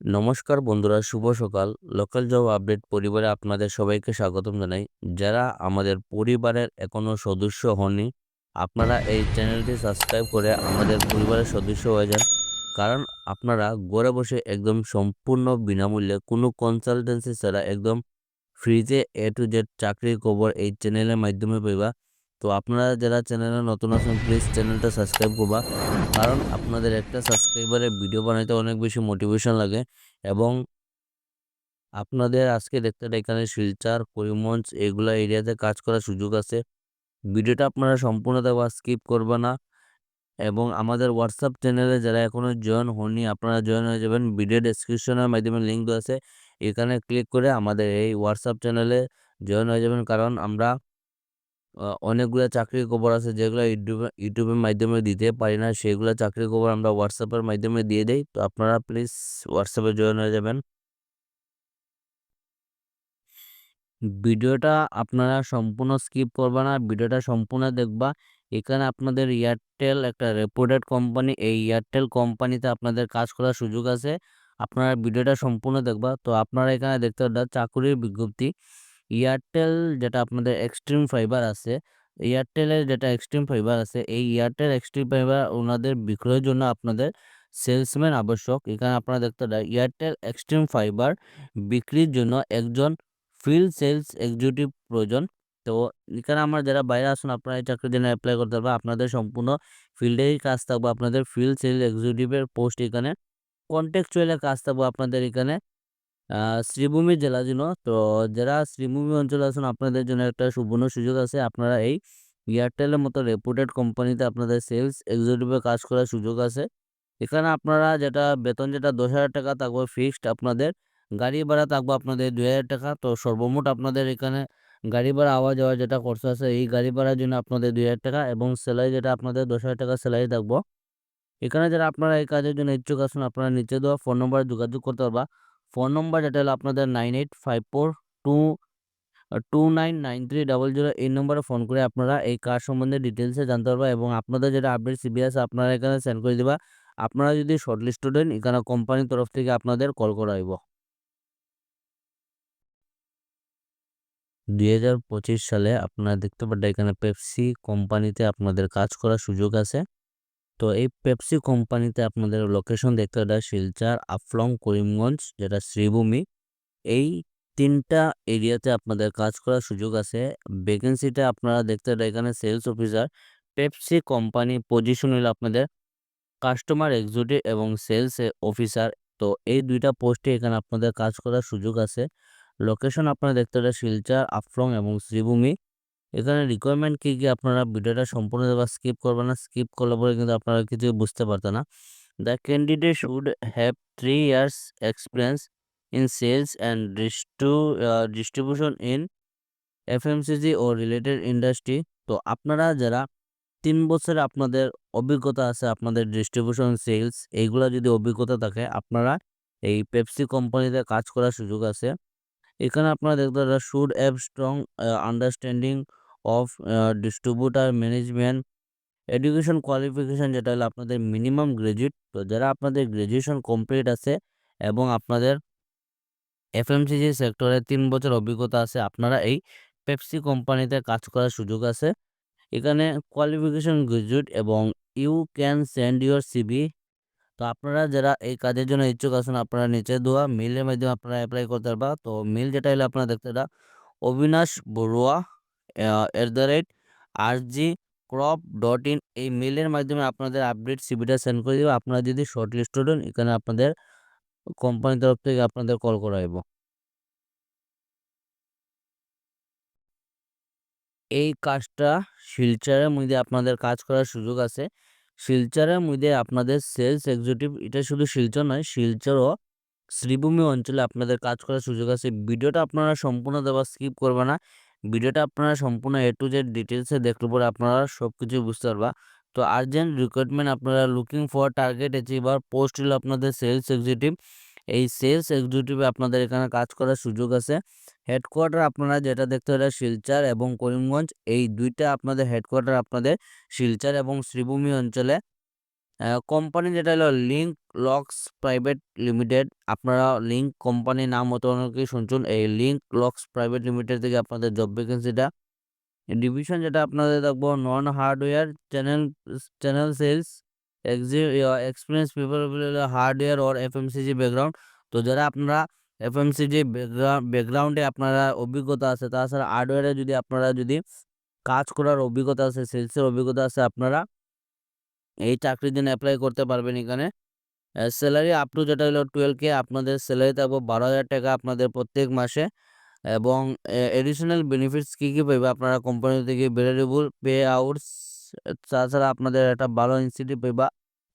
নমস্কার বন্ধুরা, শুভ সকাল। লোকাল জব আপডেট পরিবারে আপনাদের সবাইকে স্বাগতম জানাই। যারা আমাদের পরিবারের এখনও সদস্য হননি, আপনারা এই চ্যানেলটি সাবস্ক্রাইব করে আমাদের পরিবারের সদস্য হয়ে যান। কারণ আপনারা ঘরে বসে একদম সম্পূর্ণ বিনামূল্যে, কোনো কনসালটেন্সি ছাড়া একদম ফ্রিতে এ টু জেড চাকরির খবর এই চ্যানেলের মাধ্যমে পাইবা। তো আপনারা যারা চ্যানেলে নতুন আছেন প্লিজ চ্যানেলটা সাবস্ক্রাইব করবা। কারণ আপনাদের একটা সাবস্ক্রাইবারে ভিডিও বানাইতে অনেক বেশি মোটিভেশন লাগে এবং আপনাদের আজকে দেখতে এখানে শিলচার, করিমগঞ্জ এগুলা এরিয়াতে কাজ করার সুযোগ আছে। ভিডিওটা আপনারা সম্পূর্ণ দেওয়া স্কিপ করবে না এবং আমাদের হোয়াটসঅ্যাপ চ্যানেলে যারা এখনও জয়েন হননি, আপনারা জয়েন হয়ে যাবেন। ভিডিও ডেসক্রিপশনের মাধ্যমে লিঙ্ক আছে। এখানে ক্লিক করে আমাদের এই হোয়াটসঅ্যাপ চ্যানেলে জয়েন হয়ে যাবেন। কারণ আমরা অনেকগুলো চাকরির খবর আছে যেগুলো ইউটিউবে, ইউটিউবের মাধ্যমে দিতে পারি না। সেগুলো চাকরির খবর আমরা হোয়াটসঅ্যাপের মাধ্যমে দিয়ে দেই। তো আপনারা প্লিজ হোয়াটসঅ্যাপে জয়েন হয়ে যাবেন। ভিডিওটা আপনারা সম্পূর্ণ স্কিপ করবা না। ভিডিওটা সম্পূর্ণ দেখবা। এখানে আপনাদের এয়ারটেল একটা রেপুটেড কোম্পানি এই এয়ারটেল কোম্পানিতে আপনাদের কাজ করার সুযোগ আছে। আপনারা ভিডিওটা সম্পূর্ণ দেখবা। তো আপনারা এখানে দেখতে পাবেন চাকুরির বিজ্ঞপ্তি। এয়ারটেল যেটা আপনাদের এক্সট্রিম ফাইবার আছে এয়ারটেলের যেটা এক্সট্রিম ফাইবার আছে, এই এয়ারটেল এক্সট্রিম ফাইবার ওনাদের বিক্রয়ের জন্য আপনাদের সেলসম্যান আবশ্যক। এখানে আপনারা দেখতে পারেন এয়ারটেল এক্সট্রিম ফাইবার বিক্রির জন্য একজন ফিল্ড সেলস এক্সিকিউটিভ প্রয়োজন। তো এখানে আমার যারা বাইরে আসুন আপনারা এই চাকরির জন্য অ্যাপ্লাই করতে পারবেন। আপনাদের সম্পূর্ণ ফিল্ডেই কাজ থাকবে, আপনাদের ফিল্ড সেলস এক্সিকিউটিভের পোস্ট এখানে। কন্টেক্সচুয়ালের কাজ থাকবে আপনাদের এখানে। শ্রীভূমি জেলা জন্য তো যারা শ্রীভূমি অঞ্চলে আছেন, আপনাদের জন্য একটা সুবর্ণ সুযোগ আছে। আপনারা এই এয়ারটেলের মতো রেপুটেড কোম্পানিতে আপনাদের সেলস এক্সিকিউটিভে কাজ করার সুযোগ আছে। এখানে আপনারা যেটা, বেতন যেটা দশ হাজার টাকা থাকবে ফিক্সড আপনাদের গাড়ি ভাড়া থাকবে আপনাদের দুই হাজার টাকা। তো সর্বমোট আপনাদের এখানে গাড়ি ভাড়া, আওয়া যাওয়া যেটা খরচ আছে, এই গাড়ি ভাড়ার জন্য আপনাদের দুই হাজার টাকা এবং স্যালারি যেটা আপনাদের দশ হাজার টাকা স্যালারি থাকব। এখানে যারা আপনারা এই কাজের জন্য ইচ্ছুক আছেন, আপনারা নিচে দেওয়া ফোন নম্বরে যোগাযোগ করতে পারবা। ফোন নম্বর যেটা হলো আপনাদের nine eight five four two two nine nine three double zero এই নম্বরে ফোন করে আপনারা এই কাজ সম্বন্ধে ডিটেলসে জানতে পারবা এবং আপনাদের যেটা আপডেট সিবি আছে আপনারা এখানে সেন্ড করে দেবা। আপনারা যদি শর্ট লিস্টেড এখানে কোম্পানির তরফ থেকে আপনাদের কল করা হইব। দুই হাজার পঁচিশ সালে আপনারা দেখতে পারেন এখানে পেপসি কোম্পানিতে আপনাদের কাজ করার সুযোগ আছে। তো এই পেপসি কোম্পানিতে আপনাদের লোকেশন দেখতে পাবেন শিলচর, আফলং, করিমগঞ্জ, যেটা শ্রীভূমি। এই তিনটা এরিয়াতে আপনাদের কাজ করার সুযোগ আছে। ভ্যাকেন্সিটা আপনারা দেখতে পাবেন এখানে sales officer Pepsi company position হলো আপনাদের কাস্টমার এক্সিকিউটিভ এবং সেলস অফিসার তো এই দুইটা পোস্টে এখানে আপনাদের কাজ করার সুযোগ আছে। লোকেশন আপনারা দেখতে পাবেন শিলচর, আফলং এবং শ্রীভূমি। এখানে রিকোয়ারমেন্ট কী কী আপনারা ভিডিওটা সম্পূর্ণ দেওয়া স্কিপ করবেন না স্কিপ করলে পরে কিন্তু আপনারা কিছু বুঝতে পারতেন না। The candidate should have three years experience in sales and distru distribution in FMCG or related industry তো আপনারা যারা তিন বছর আপনাদের অভিজ্ঞতা আছে, আপনাদের ডিস্ট্রিবিউশন সেলস এইগুলো যদি অভিজ্ঞতা থাকে, আপনারা এই পেপসি কোম্পানিতে কাজ করার সুযোগ আছে। এখানে আপনারা দেখতে পারেন should have strong understanding of distributor management education qualification যেটা হলো আপনাদের মিনিমাম গ্র্যাজুয়েট তো যারা আপনাদের গ্র্যাজুয়েশন কমপ্লিট আছে এবং আপনাদের এফএমসিজি সেক্টরে তিন বছর অভিজ্ঞতা আছে, আপনারা এই পেপসি কোম্পানিতে কাজ করার সুযোগ আছে। এখানে কোয়ালিফিকেশন গ্র্যাজুয়েট এবং you can send your CV তো আপনারা যারা এই কাজের জন্য ইচ্ছুক আছেন, আপনারা নিচে দেওয়া মেলের মাধ্যমে আপনারা অ্যাপ্লাই করতে পারবা। তো মেল যেটা হলো আপনারা দেখতে পারা Abinash Barua at the rate R G corp dot in এই মেলের মাধ্যমে আপনাদের আপডেট সিবিটা সেন্ড করে দেবে। আপনারা যদি শর্ট লিস্টেড হন এখানে আপনাদের কোম্পানির তরফ থেকে আপনাদের কল করা হইব। এই কাজটা শিলচরের মধ্যে আপনাদের কাজ করার সুযোগ আছে। শিলচরের মধ্যে আপনাদের সেলস এক্সিকিউটিভ, এটা শুধু শিলচর নয়, শিলচর ও শ্রীভূমি অঞ্চলে আপনাদের কাজ করার সুযোগ আছে। ভিডিওটা আপনারা সম্পূর্ণ দেওয়া স্কিপ করবে না। ভিডিওটা আপনারা সম্পূর্ণ এ টু জেড ডিটেলসে দেখলে পরে আপনারা সব কিছু বুঝতে পারবা। তো আর্জেন্ট রিক্রুটমেন্ট আপনারা looking for target achiever post হলো আপনাদের সেলস এক্সিকিউটিভ এই সেলস এক্সিকিউটিভে আপনাদের এখানে কাজ করার সুযোগ আছে। হেডকোয়ার্টার আপনারা যেটা দেখতে পারেন শিলচর এবং করিমগঞ্জ, এই দুইটা আপনাদের হেডকোয়ার্টার আপনাদের শিলচর এবং শ্রীভূমি অঞ্চলে। কোম্পানি যেটা হলো লিঙ্ক লক্স প্রাইভেট লিমিটেড আপনারা লিঙ্ক কোম্পানির নাম মতো অনেকেই শুনছেন। এই লিঙ্ক লক্স প্রাইভেট লিমিটেড থেকে আপনাদের জব ভ্যাকেন্সিটা ডিভিশন যেটা আপনাদের দেখব non hardware channel channel sales experience people hardware or FMCG background তো যারা আপনারা এফএমসিজি ব্যাকগ্রাউন্ডে আপনারা অভিজ্ঞতা আছে, তাছাড়া হার্ডওয়্যারে যদি আপনারা যদি কাজ করার অভিজ্ঞতা আছে সেলসের অভিজ্ঞতা আছে, আপনারা এই চাকরির জন্য অ্যাপ্লাই করতে পারবেন এখানে। স্যালারি আপ টু যেটা হলো টুয়েলভ কে আপনাদের স্যালারি থাকব বারো হাজার টাকা আপনাদের প্রত্যেক মাসে। এবং এডিশনাল বেনিফিটস কী কী পাইবে আপনারা কোম্পানি থেকে ভেরিয়েবল পে আউটস তাছাড়া আপনাদের একটা ভালো ইনসেন্টিভ পাইবা।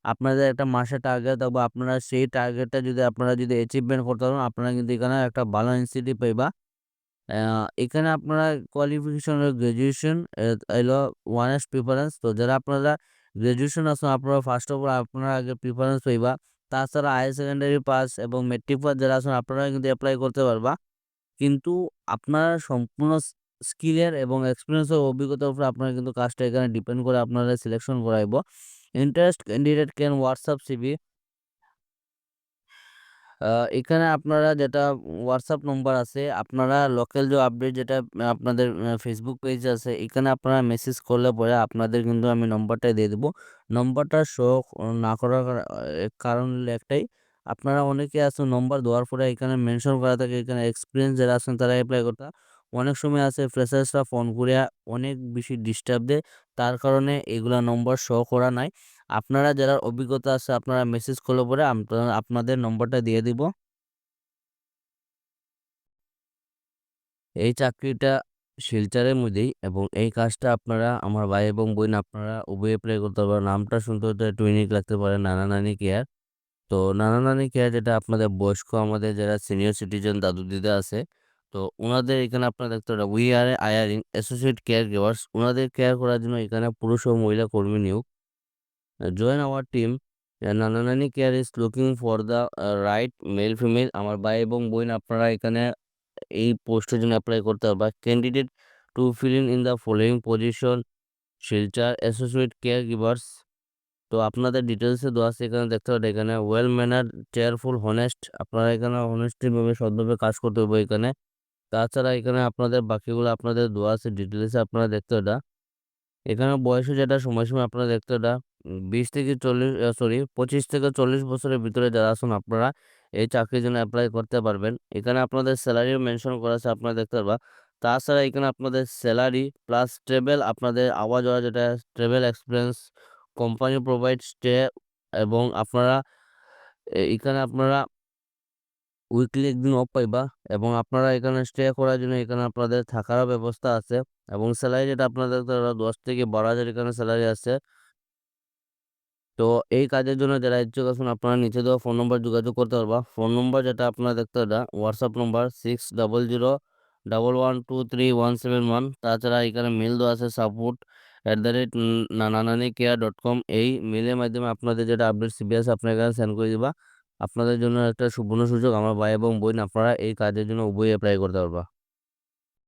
আপনাদের একটা মাসে টার্গেট থাকবে, আপনারা সেই টার্গেটটা যদি আপনারা যদি অ্যাচিভমেন্ট করতে পারেন, আপনারা কিন্তু এখানে একটা ভালো ইনসেন্টিভ পাইবা। এখানে আপনারা কোয়ালিফিকেশন গ্রাজুয়েশন এলো ওয়ানেস্ট প্রিফারেন্স তো যারা আপনারা গ্রাজুয়েশন আসুন। আপনারা ফার্স্ট অফ অল আপনারা আগে প্রিফারেন্স পাইবা। তাছাড়া হায়ার সেকেন্ডারি পাস এবং মেট্রিক পাস যারা আছেন আপনারা কিন্তু অ্যাপ্লাই করতে পারবা। কিন্তু আপনার সম্পূর্ণ স্কিলের এবং এক্সপিরিয়েন্সের অভিজ্ঞতার উপরে আপনারা কিন্তু কাজটা এখানে ডিপেন্ড করে আপনারা selection করাইব। Interest candidate can WhatsApp CV এখানে আপনারা যেটা হোয়াটসঅ্যাপ নম্বর আছে, আপনারা লোকাল যে আপডেট যেটা আপনাদের ফেসবুক পেজ আছে, এখানে আপনারা মেসেজ করলে পরে আপনাদের কিন্তু আমি নম্বরটা দিয়ে দেবো। নম্বরটা শো না করার কারণ একটাই, আপনারা অনেকে আছেন নম্বর দেওয়ার পরে এখানে মেনশন করা থাকে, এখানে এক্সপিরিয়েন্স যারা আছেন তারা অ্যাপ্লাই করতে অনেক সময় আছে ফ্রেশার্সরা ফোন করে অনেক বেশি ডিস্টার্ব দেয়, তার কারণে এগুলা নম্বর শো করা নাই। আপনারা যারা অভিজ্ঞতা আছে আপনারা মেসেজ করলে পরে আপনাদের নম্বরটা দিয়ে দিব। এই চাকরিটা শিলচারের মধ্যেই এবং এই কাজটা আপনারা আমার ভাই এবং বোন আপনারা উভয় অ্যাপ্লাই করতে পারেন নামটা শুনতে হতে একটু ইউনিক লাগতে পারে, নানা নানি কেয়ার। তো নানা নানি কেয়ার যেটা আপনাদের বয়স্ক আমাদের যারা সিনিয়র সিটিজেন দাদু দিদা আছে, তো ওনাদের এখানে আপনারা দেখতে পারেন we are hiring associate care givers ওনাদের কেয়ার করার জন্য এখানে পুরুষ ও মহিলা কর্মী নিয়োগ। Join our team Nana Nani care is looking for the right male female আমার ভাই এবং বোন আপনারা এখানে এই পোস্টের জন্য অ্যাপ্লাই করতে পারবা candidate to fill in in the following position Silchar associate care givers তো আপনাদের ডিটেলসে দেওয়া আছে এখানে দেখতে পাবেন এখানে ওয়েল ম্যানার চেয়ারফুল হনেস্ট আপনারা এখানে হনেস্টিভাবে সৎভাবে কাজ করতে হবে এখানে তাছাড়া এখানে আপনাদের বাকিগুলো আপনাদের দেওয়া আছে ডিটেলসে আপনারা দেখতে এটা এখানে বয়সে যেটা সময়সীমা আপনারা দেখতে এটা বিশ থেকে চল্লিশ সরি পঁচিশ থেকে চল্লিশ বছরের ভিতরে যারা আছেন আপনারা এই চাকরির জন্য অ্যাপ্লাই করতে পারবেন। এখানে আপনাদের স্যালারিও মেনশন করা আছে, আপনারা দেখতে পারবা। তাছাড়া এখানে আপনাদের স্যালারি প্লাস ট্রেভেল আপনাদের আওয়া যাওয়া যেটা travel experience company provide stay এবং আপনারা এখানে আপনারা উইকলি একদিন অফ পাইবা এবং আপনারা এখানে স্টে করার জন্য এখানে আপনাদের থাকারও ব্যবস্থা আছে এবং স্যালারি যেটা আপনাদের দশ থেকে বারো হাজার এখানে স্যালারি আছে। তো এই কাজের জন্য যারা ইচ্ছুক আছেন, আপনারা নিচে দেওয়া ফোন নম্বর যোগাযোগ করতে পারবা। ফোন নম্বর যেটা আপনারা দেখতে পারা WhatsApp number six double zero double one two three one seven one তাছাড়া এখানে মেল দেওয়া আছে support at the rate Nananani care dot com এই মেলের মাধ্যমে আপনাদের যেটা আপডেট সিবিএস আপনার এখানে সেন্ড করে দিবা। আপনাদের জন্য একটা সুবর্ণ সুযোগ, আমার ভাই এবং বোন আপনারা এই কাজের জন্য উভয় অ্যাপ্লাই করতে পারবা।